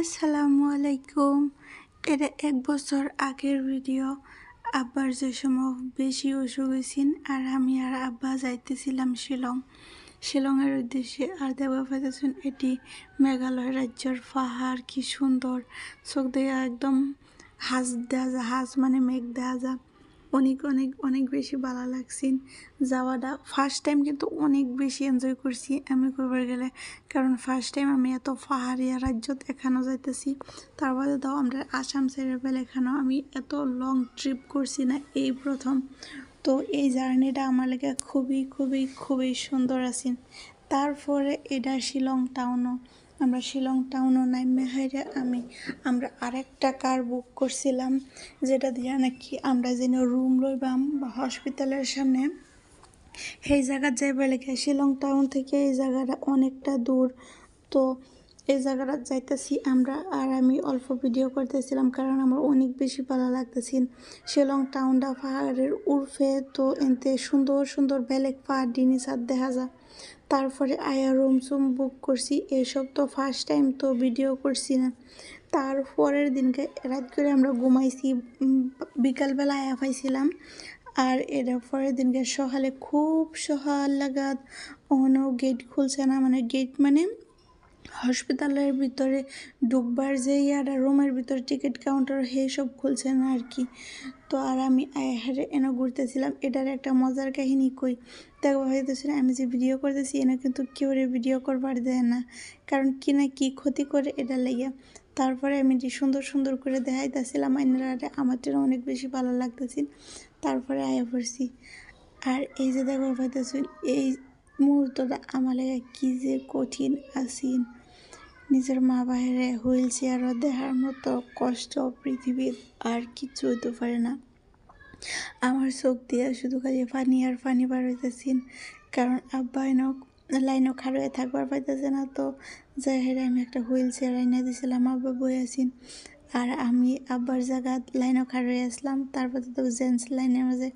আসসালামু আলাইকুম। এটা এক বছর আগের ভিডিও। আব্বার যে সময় বেশি অসুখ হয়েছেন আর আমি আর আব্বা যাইতেছিলাম শিলং। শিলংয়ের উদ্দেশ্যে আর দেখবা পাইতেছেন এটি মেঘালয় রাজ্যের পাহাড়, কি সুন্দর। চোখ দিয়ে একদম হাঁস দেওয়া যা হাঁস মানে মেঘ দেওয়া যা। অনেক অনেক অনেক বেশি ভালো লাগছে। যাওয়াটা ফার্স্ট টাইম কিন্তু অনেক বেশি এনজয় করছি, আমি করবার গেলে। কারণ ফার্স্ট টাইম আমি এত পাহাড়িয়া রাজ্য এখানেও যাইতেছি। তারপরে দাও আমরা আসাম সাইডের বেলা এখানেও আমি এত লং ট্রিপ করছি না এই প্রথম। তো এই জার্নিটা আমার লেগে খুবই খুবই খুবই সুন্দর আছে। তারপরে এটা শিলং টাউনও আমরা শিলং টাউনও নাইমে হাইরে আমি, আমরা আরেকটা কার বুক করছিলাম, যেটা দিয়ে নাকি আমরা যেন রুম লইবাম বা হসপিটালের সামনে। সেই জায়গার যাইবে লেগে শিলং টাউন থেকে এই জায়গাটা অনেকটা দূর। তো এই জায়গাটা যাইতেছি আমরা আর আমি অল্প ভিডিও করতেছিলাম কারণ আমার অনেক বেশি ভালো লাগতেছিল শিলং টাউনটা পাহাড়ের উর্ফে তো এতে সুন্দর সুন্দর বেলেগ পাহাড় জিনিস আর দেখা যায়। তারপরে আয়া রুম সুম বুক করছি। এসব তো ফার্স্ট টাইম তো ভিডিও করছি না। তারপরের দিনকে রাত করে আমরা ঘুমাইছি। বিকালবেলা আয়া পাইছিলাম। আর এর পরের দিনকে সকালে খুব সকাল লাগাত। অনেক গেট খুলছে না মানে গেট মানে হসপিটালের ভিতরে ঢুকবার যে ইয়ার রুমের ভিতরে টিকিট কাউন্টার হে সব খুলছে না আর কি। তো আর আমি হারে এনে ঘুরতেছিলাম। এটার একটা মজার কাহিনী কই? দেখো ভাইতেছিল আমি যে ভিডিও করতেছি, এনে কিন্তু কেউ ভিডিও করবার দেয় না। কারণ কি না কী ক্ষতি করে এটা লেগে। তারপরে আমি যে সুন্দর সুন্দর করে দেখাইতেছিলাম আইনারা আমার অনেক বেশি ভালো লাগতেছিল। তারপরে আয়া পড়ছি। আর এই যে দেখো পাইতেছি এই মুহূর্তটা আমার লাগে কী যে কঠিন, আসিন। নিজের মা বাইরে হুইল চেয়ারও দেখার মতো কষ্ট পৃথিবীর আর কিচ্ছু হইতে পারে না। আমার চোখ দিয়ে শুধু খালি পানি আর পানি বার হইতেছিন কারণ আব্বা এনক লাইনও খাড়ুয়ে থাকবার পাইতেছে না তো। যাই হেরে আমি একটা হুইল চেয়ার আইনা দিয়েছিলাম আব্বা বই আছেন। আর আমি আব্বার জায়গা লাইনও খাড়ুয়ে আসলাম তারপর তো জেন্টস লাইনের মাঝে।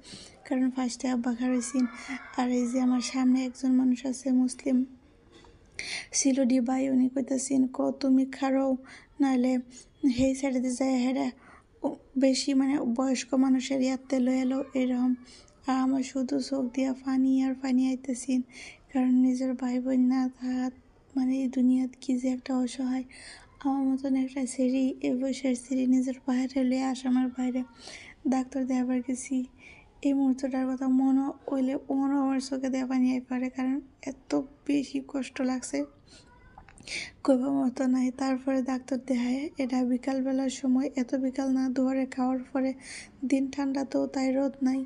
কারণ ফার্স্টে আব্বা খাড়াইছেন। আর এই যে আমার সামনে একজন মানুষ আছে, মুসলিম। সিলোডি বাই উনি কইতেছেন ক তুমি খাড়াও নাহলে সেই সাইডে যায় হেরা বেশি মানে বয়স্ক মানুষের ইয়াতে লয়ে এলো এরকম আর আমার শুধু চোখ দিয়া পানি আর পানি আইতেছেন কারণ নিজের ভাই বোন না থাকাত মানে এই দুনিয়াত কি যে একটা অসহায় আমার মতন একটা সিঁড়ি এ বয়সের সিঁড়ি নিজের বাইরে লয়ে আসামের বাইরে ডাক্তার দেখাবার গেছি এই মুহূর্তটার কথা মনে হইলে মনে আমার চোখে দেওয়া পানি পারে কারণ এত বেশি কষ্ট লাগছে কইবার মতো নাই। তারপরে ডাক্তার দেখায়, এটা বিকালবেলার সময়। এত বিকাল না, দুয়ারে খাওয়ার পরে দিন ঠান্ডা তো, তাই রোদ নাই।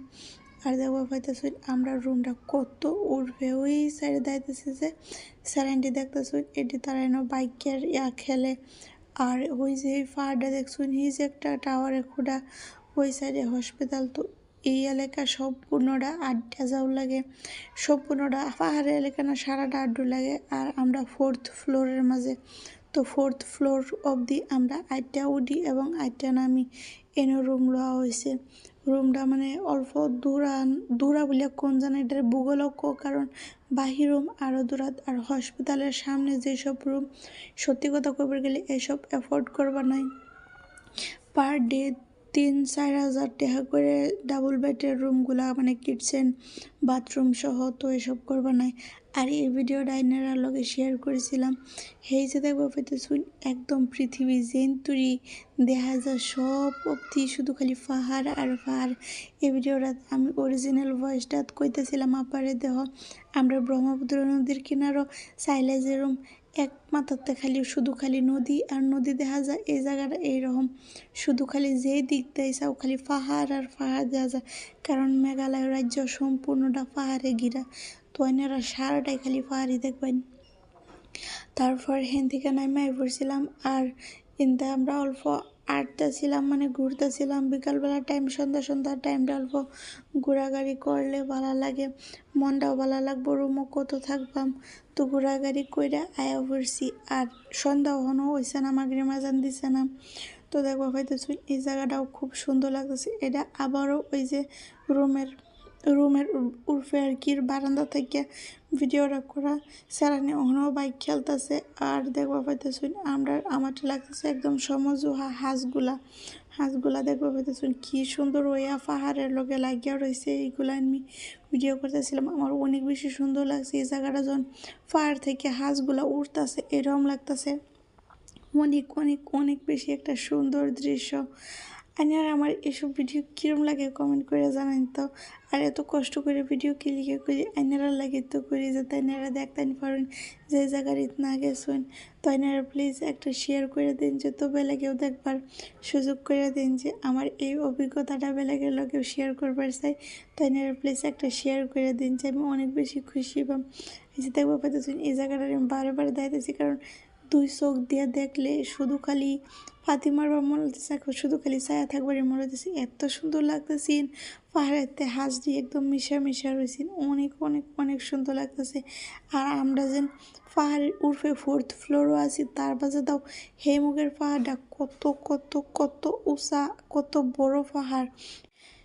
আর দেখব পাইতেছি আমরা রুমটা কত উঠবে ওই সাইডে দাইতেছে যে স্যারেন্টি দেখতেছি এটি তারা এনে বাইকের ইয়া খেলে। আর ওই যে ফাড়টা দেখছুন হিজ একটা টাওয়ারে খুঁড়া, ওই সাইডে হসপিটাল তো এই এলাকা সম্পূর্ণটা আড্ডা যাও লাগে। সম্পূর্ণটা পাহাড়ি এলাকা না, সারাটা আড্ডু লাগে। আর আমরা ফোর্থ ফ্লোরের মাঝে। তো ফোর্থ ফ্লোর অবধি আমরা আটটা উঠি এবং আটটা নামি। এনে রুম লওয়া হয়েছে। রুমটা মানে অল্প দূরা দূরা বলে কোন জানে এটার ভূগোলক কারণ বাহির রুম আরও দূরাত আর হসপিটালের সামনে যেসব রুম সত্যি কথা কবার গেলে এসব অ্যাফোর্ড করবা নাই। পার ডে তিন, চার হাজার টাকা করে ডাবল বেডের রুমগুলা মানে কিটচেন বাথরুম সহ তো এসব করবা নাই। আর এই ভিডিও ডাইনারার লগে শেয়ার করেছিলাম। সেই যে দেখব শুন একদম পৃথিবী জেন্তুরি দেখা যায়, সব অব্দি শুধু খালি পাহাড় আর পাহাড় এই ভিডিওটা আমি অরিজিনাল ভয়েসটা কইতেছিলাম, আপারে দেহ আমরা ব্রহ্মপুত্র নদীর কিনারও চাইলে যেরম এক মাথাতে খালি, শুধু খালি নদী আর নদী দেখা যায়। এই জায়গাটা এইরকম। শুধু খালি যেই দিক দেয় চাও খালি পাহাড় আর পাহাড় দেখা যায়। কারণ মেঘালয় রাজ্য সম্পূর্ণটা পাহাড়ে ঘিরা। তো এনারা সারাটাই খালি পাহাড়ি দেখবেন। তারপর হেন থেকে নামাই পড়ছিলাম। আর কিন্তু আমরা অল্প ছিলাম মানে ঘুরতেছিলাম। বিকালবেলা টাইম সন্ধ্যা সন্ধ্যা টাইমটা অল্প ঘোরাগাড়ি করলে ভালো লাগে। মনটাও ভালো লাগবো রুমও কত থাকবাম। তো ঘোরাগাড়ি করে আয়া পড়ছি আর সন্ধ্যা হনও হয়েছে না মাগরি মাজান দিছে না। তো দেখব হয়তো এই জায়গাটাও খুব সুন্দর লাগতেছে। এটা আবারও ওই যে রুমের রুমের উর্ফে আর কি, বারান্দা থেকে ভিডিওটা করা। স্যারানি ওখানেও বাইক খেলতেছে আর দেখবা পাইতেছুন আমরা আমারটা লাগতেছে একদম সমজু হাঁসগুলা। হাঁসগুলা দেখবা পাইতেছুন কি সুন্দর ওয়া পাহাড়ের লগে লাগিয়া রয়েছে এইগুলা আমি ভিডিও করতেছিলাম। আমার অনেক বেশি সুন্দর লাগছে এই জায়গাটা যখন পাহাড় থেকে হাঁসগুলা উঠতেছে এরকম লাগতেছে। অনেক অনেক অনেক বেশি একটা সুন্দর দৃশ্য। আর আমার এসব ভিডিও কীরম লাগে কমেন্ট করে জানান তো। আর এত কষ্ট করে ভিডিও কি লিখে করি? আইনারা লাগে তো করি যে তাইনারা দেখতেন পারেন যে জায়গার ইত না গেছেন, তো আইনারা প্লিজ একটা শেয়ার করে দিন যে তো বেলাকেও দেখবার সুযোগ করে দিন যে আমার এই অভিজ্ঞতাটা বেলাকের লোকেও শেয়ার করবার চাই। তো আইনারা প্লিজ একটা শেয়ার করে দিন যে আমি অনেক বেশি খুশি পাম এই যে দেখব পাইতেছেন এই জায়গাটা আমি বারে বারে দাঁড়াইতেছি কারণ দুই চোখ দিয়ে দেখলে শুধু খালি ফাতিমার বা হতেছে শুধু খালি ছায়া থাকবার হতেছে এত সুন্দর লাগতেছিন। পাহাড়েতে হাঁস দিয়ে একদম মিশা মিশা রয়েছেন অনেক অনেক অনেক সুন্দর লাগতেছে। আর আমরা যেন পাহাড়ের উর্ফে ফোর্থ ফ্লোরও আছি, তার পাশে দাও হেমুগের পাহাড়টা কত কত কত উঁচা, কত বড় পাহাড়।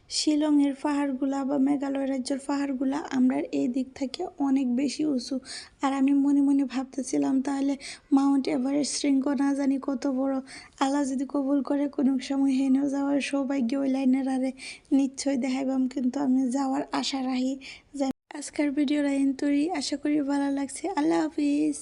শিলংয়ের পাহাড়গুলা বা মেঘালয় রাজ্যের পাহাড়গুলা আমরা এই দিক থেকে অনেক বেশি উঁচু। আর আমি মনে মনে ভাবতেছিলাম, তাহলে মাউন্ট এভারেস্ট শৃঙ্গ না জানি কত বড়। আল্লাহ যদি কবুল করে, কোনো সময় হেনেও যাওয়ার সৌভাগ্য ওই লাইনের আরে নিশ্চয়ই দেখাইবাম, কিন্তু আমি যাওয়ার আশা রাখি আজকের ভিডিওটা এন তৈরি। আশা করি ভালো লাগছে। আল্লাহ হাফিজ।